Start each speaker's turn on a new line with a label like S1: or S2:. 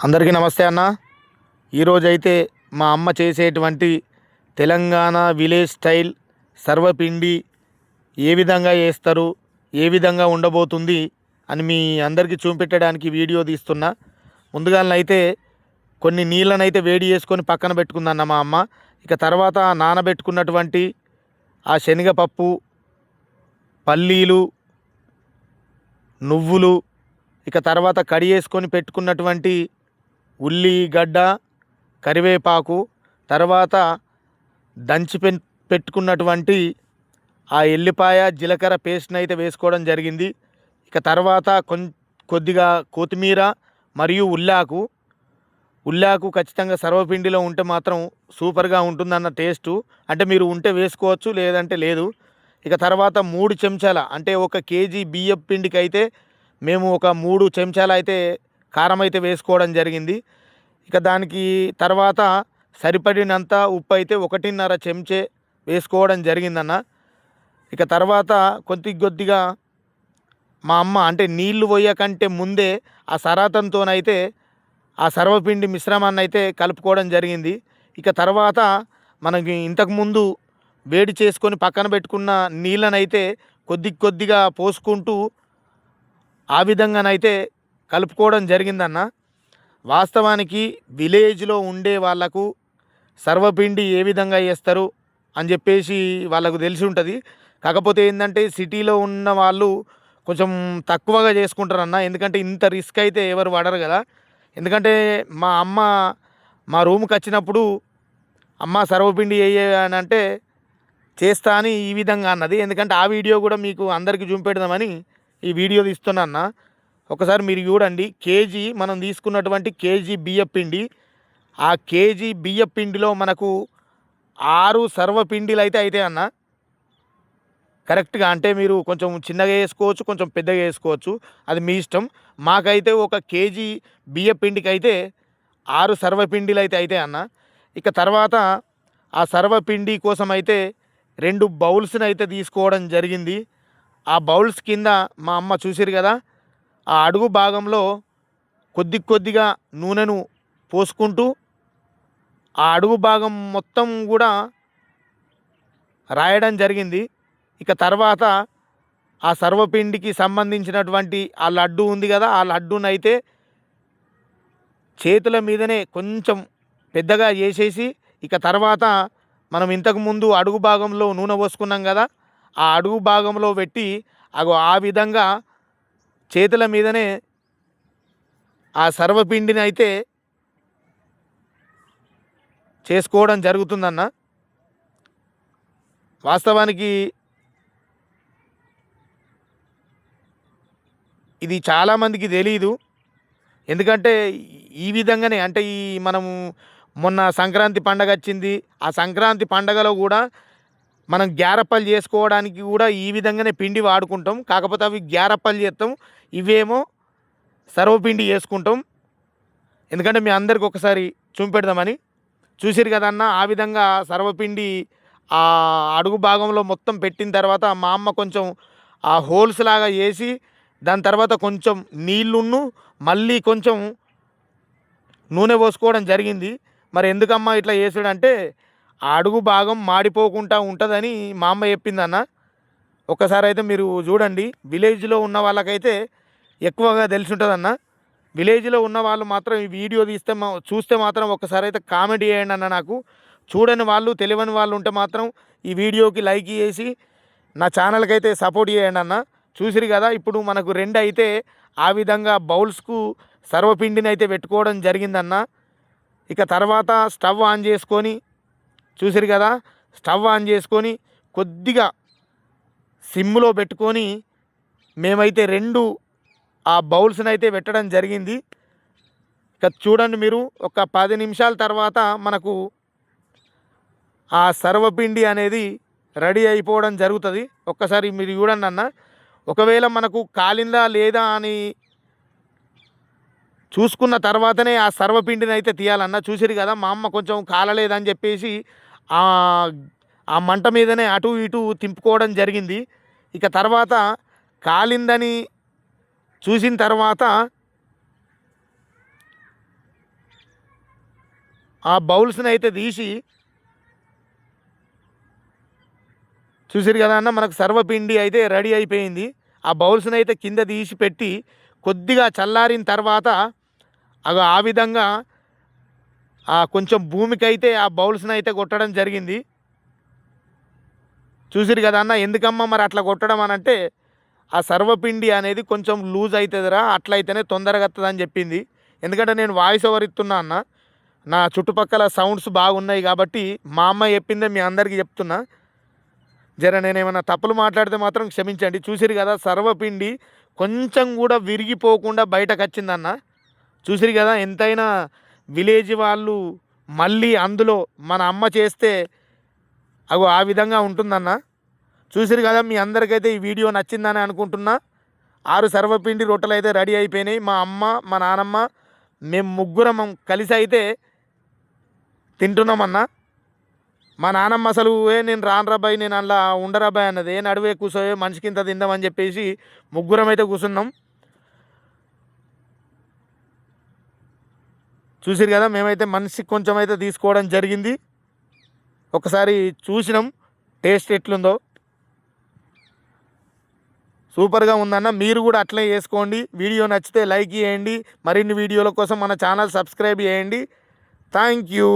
S1: అందరికీ నమస్తే అన్న. ఈరోజైతే మా అమ్మ చేసేటువంటి తెలంగాణ విలేజ్ స్టైల్ సర్వపిండి ఏ విధంగా వేస్తారు ఏ విధంగా ఉండబోతుంది అని మీ అందరికీ చూపెట్టడానికి వీడియో తీస్తున్నా. ముందుగానైతే కొన్ని నీళ్ళనైతే వేడి చేసుకొని పక్కన పెట్టుకుందన్న మా అమ్మ. ఇక తర్వాత నానబెట్టుకున్నటువంటి ఆ శనగపప్పు పల్లీలు నువ్వులు ఇక తర్వాత కడిగేసుకొని పెట్టుకున్నటువంటి ఉల్లిగడ్డ కరివేపాకు తర్వాత దంచి పె పెట్టుకున్నటువంటి ఆ ఎల్లిపాయ జీలకర్ర పేస్ట్ని అయితే వేసుకోవడం జరిగింది. ఇక తర్వాత కొం కొద్దిగా కొత్తిమీర మరియు ఉల్లాకు. ఉల్లాకు ఖచ్చితంగా సర్వపిండిలో ఉంటే మాత్రం సూపర్గా ఉంటుందన్న టేస్టు. అంటే మీరు ఉంటే వేసుకోవచ్చు లేదంటే లేదు. ఇక తర్వాత మూడు చెంచాల అంటే ఒక కేజీ బియ్యం పిండికి అయితే మేము ఒక మూడు చెంచాల అయితే కారం అయితే వేసుకోవడం జరిగింది. ఇక దానికి తర్వాత సరిపడినంత ఉప్పు అయితే ఒకటిన్నర చెంచే వేసుకోవడం జరిగిందన్న. ఇక తర్వాత కొద్ది కొద్దిగా మా అమ్మ అంటే నీళ్ళు పోయకంటే ముందే ఆ సరాతంతోనైతే ఆ సర్వపిండి మిశ్రమాన్ని అయితే కలుపుకోవడం జరిగింది. ఇక తర్వాత మనకి ఇంతకుముందు వేడి చేసుకొని పక్కన పెట్టుకున్న నీళ్ళనైతే కొద్ది కొద్దిగా పోసుకుంటూ ఆ విధంగానైతే కలుపుకోవడం జరిగిందన్న. వాస్తవానికి విలేజ్లో ఉండే వాళ్ళకు సర్వపిండి ఏ విధంగా వేస్తారు అని చెప్పేసి వాళ్ళకు తెలిసి ఉంటుంది. కాకపోతే ఏంటంటే సిటీలో ఉన్న వాళ్ళు కొంచెం తక్కువగా చేసుకుంటారు అన్న ఎందుకంటే ఇంత రిస్క్ అయితే ఎవరు పడరు కదా. ఎందుకంటే మా అమ్మ మా రూమ్కి వచ్చినప్పుడు అమ్మ సర్వపిండి వేయ అని అంటే చేస్తా అని ఈ విధంగా అన్నది. ఎందుకంటే ఆ వీడియో కూడా మీకు అందరికీ చూపెడదామని ఈ వీడియో తీస్తున్నా అన్న. ఒకసారి మీరు చూడండి కేజీ మనం తీసుకున్నటువంటి కేజీ బియ్య పిండి ఆ కేజీ బియ్య పిండిలో మనకు ఆరు సర్వపిండిలు అయితే అయితే అన్న. కరెక్ట్గా అంటే మీరు కొంచెం చిన్నగా వేసుకోవచ్చు కొంచెం పెద్దగా వేసుకోవచ్చు అది మీ ఇష్టం. మాకైతే ఒక కేజీ బియ్య పిండికి అయితే ఆరు సర్వపిండిలు అయితే అయితే అన్న. ఇక తర్వాత ఆ సర్వపిండి కోసం అయితే రెండు బౌల్స్ని అయితే తీసుకోవడం జరిగింది. ఆ బౌల్స్ కింద మా అమ్మ చూసిరు కదా ఆ అడుగు భాగంలో కొద్ది కొద్దిగా నూనెను పోసుకుంటూ ఆ అడుగు భాగం మొత్తం కూడా రాయడం జరిగింది. ఇక తర్వాత ఆ సర్వపిండికి సంబంధించినటువంటి ఆ లడ్డు ఉంది కదా ఆ లడ్డునైతే చేతుల మీదనే కొంచెం పెద్దగా చేసేసి ఇక తర్వాత మనం ఇంతకుముందు అడుగు భాగంలో నూనె పోసుకున్నాం కదా ఆ అడుగు భాగంలో పెట్టి అగో ఆ విధంగా చేతుల మీదనే ఆ సర్వపిండిని అయితే చేసుకోవడం జరుగుతుందన్న. వాస్తవానికి ఇది చాలామందికి తెలియదు ఎందుకంటే ఈ విధంగానే అంటే ఈ మనము మొన్న సంక్రాంతి పండగ వచ్చింది. ఆ సంక్రాంతి పండగలో కూడా మనం గ్యారప్పలు చేసుకోవడానికి కూడా ఈ విధంగానే పిండి వాడుకుంటాం. కాకపోతే అవి గ్యారప్పలు చేస్తాం ఇవేమో సర్వపిండి చేసుకుంటాం. ఎందుకంటే మీ అందరికి ఒకసారి చూపెడదామని. చూసిరు కదన్న ఆ విధంగా సర్వపిండి ఆ అడుగు భాగంలో మొత్తం పెట్టిన తర్వాత మా అమ్మ కొంచెం ఆ హోల్స్ లాగా వేసి దాని తర్వాత కొంచెం నీళ్ళున్ను మళ్ళీ కొంచెం నూనె పోసుకోవడం జరిగింది. మరి ఎందుకమ్మా ఇట్లా చేసుడంటే అడుగు భాగం మాడిపోకుండా ఉంటుందని మా అమ్మ చెప్పిందన్న. ఒకసారి అయితే మీరు చూడండి విలేజ్లో ఉన్న వాళ్ళకైతే ఎక్కువగా తెలిసి ఉంటుందన్న విలేజ్లో ఉన్న వాళ్ళు మాత్రం ఈ వీడియో తీస్తే మా చూస్తే మాత్రం ఒకసారి అయితే కామెంట్ చేయండి అన్న నాకు. చూడని వాళ్ళు తెలియని వాళ్ళు ఉంటే మాత్రం ఈ వీడియోకి లైక్ చేసి నా ఛానల్కి అయితే సపోర్ట్ చేయండి అన్న. చూసిరు కదా ఇప్పుడు మనకు రెండు అయితే ఆ విధంగా బౌల్స్కు సర్వపిండిని అయితే పెట్టుకోవడం జరిగిందన్న. ఇక తర్వాత స్టవ్ ఆన్ చేసుకొని చూసారు కదా? స్టవ్ ఆన్ చేసుకొని కొద్దిగా సిమ్లో పెట్టుకొని మేమైతే రెండు ఆ బౌల్స్ని అయితే పెట్టడం జరిగింది. ఇక చూడండి మీరు ఒక పది నిమిషాల తర్వాత మనకు ఆ సర్వపిండి అనేది రెడీ అయిపోవడం జరుగుతుంది. ఒక్కసారి మీరు చూడండి అన్న. ఒకవేళ మనకు కాలిందా లేదా అని చూసుకున్న తర్వాతనే ఆ సర్వపిండిని అయితే తీయాలన్న. చూసిరు కదా మా అమ్మ కొంచెం కాలలేదని చెప్పేసి ఆ ఆ మంట మీదనే అటు ఇటు తింపుకోవడం జరిగింది. ఇక తర్వాత కాలిందని చూసిన తర్వాత ఆ బౌల్స్ని అయితే తీసి చూసారు కదా అన్న మనకు సర్వపిండి అయితే రెడీ అయిపోయింది. ఆ బౌల్స్ని అయితే కింద తీసి పెట్టి కొద్దిగా చల్లారిన తర్వాత అగ ఆ విధంగా కొంచెం భూమికి అయితే ఆ బౌల్స్ని అయితే కొట్టడం జరిగింది. చూసిరు కదా అన్న ఎందుకమ్మా మరి అట్లా కొట్టడం అని అంటే ఆ సర్వపిండి అనేది కొంచెం లూజ్ అవుతుందిరా అట్లయితేనే తొందరగా వస్తుందని చెప్పింది. ఎందుకంటే నేను వాయిస్ ఓవర్ ఇస్తున్నా అన్న నా చుట్టుపక్కల సౌండ్స్ బాగున్నాయి కాబట్టి మా అమ్మ చెప్పిందే మీ అందరికీ చెప్తున్నా. జర నేను ఏమైనా తప్పులు మాట్లాడితే మాత్రం క్షమించండి. చూసిరు కదా సర్వపిండి కొంచెం కూడా విరిగిపోకుండా బయటకు వచ్చిందన్న చూసిరు కదా ఎంతైనా విలేజ్ వాళ్ళు మళ్ళీ అందులో మన అమ్మ చేస్తే అగో ఆ విధంగా ఉంటుందన్న. చూసిరు కదా మీ అందరికైతే ఈ వీడియో నచ్చిందని అనుకుంటున్నా. ఆరు సర్వపిండి రొట్టెలు అయితే రెడీ అయిపోయినాయి. మా అమ్మ మా నానమ్మ మేము ముగ్గురం కలిసి అయితే తింటున్నామన్నా. మా నానమ్మ అసలు ఏ నేను రానరాబాయ్ నేను అలా ఉండరాబాయ్ అన్నది. ఏ నడువే కూర్చోయే మనిషికి ఇంత తిందామని చెప్పేసి ముగ్గురం అయితే కూర్చున్నాం చూసిరు కదా మేమైతే మనిషికి కొంచెం అయితే తీసుకోవడం జరిగింది. ఒకసారి చూసినాం టేస్ట్ ఎట్లుందో. సూపర్గా ఉందన్న మీరు కూడా అట్లే చేసుకోండి. వీడియో నచ్చితే లైక్ చేయండి. మరిన్ని వీడియోల కోసం మన ఛానల్ సబ్స్క్రైబ్ చేయండి. Thank you.